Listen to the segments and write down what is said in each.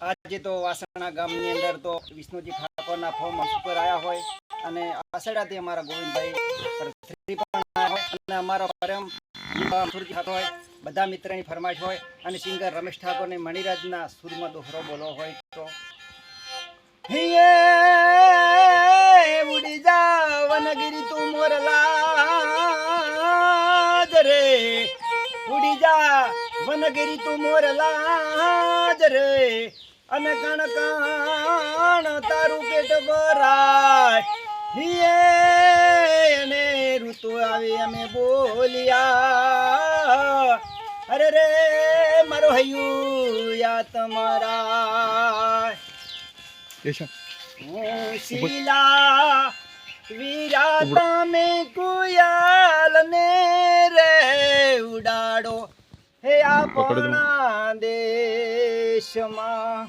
આજે તો વાસણા ગામની અંદર તો વિષ્ણુજી ઠાકોરના ફોર્મ ઉપર આવ્યા હોય અને આસડાથી અમારા ગોવિંદભાઈ અને અમારો પરમ હોય, બધા મિત્રની ફરમાઈશ હોય અને સિંગર રમેશ ઠાકોરને મણિરાજના સુરમાં દોહરો બોલો હોય તો. ઉડી જા વનગીરી તું મોરલા. ઉડી જા. વનગીરી તું મોર લાજ રે. અને કણ કણ તારું પેટ ભરાય. હિયે ને ઋતુ આવી અમે બોલ્યા. અરે રે મારો હૈયું યા તમારા શીલા વીરા તમે કુયાલ હે આપણા દેશમાં.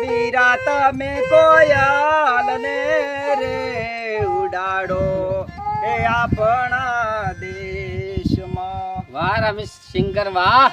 વીરા તમે કોયાલ ને રે ઉડાડો. એ આપણા દેશમાં વાહ રમેશ સિંગર વાહ.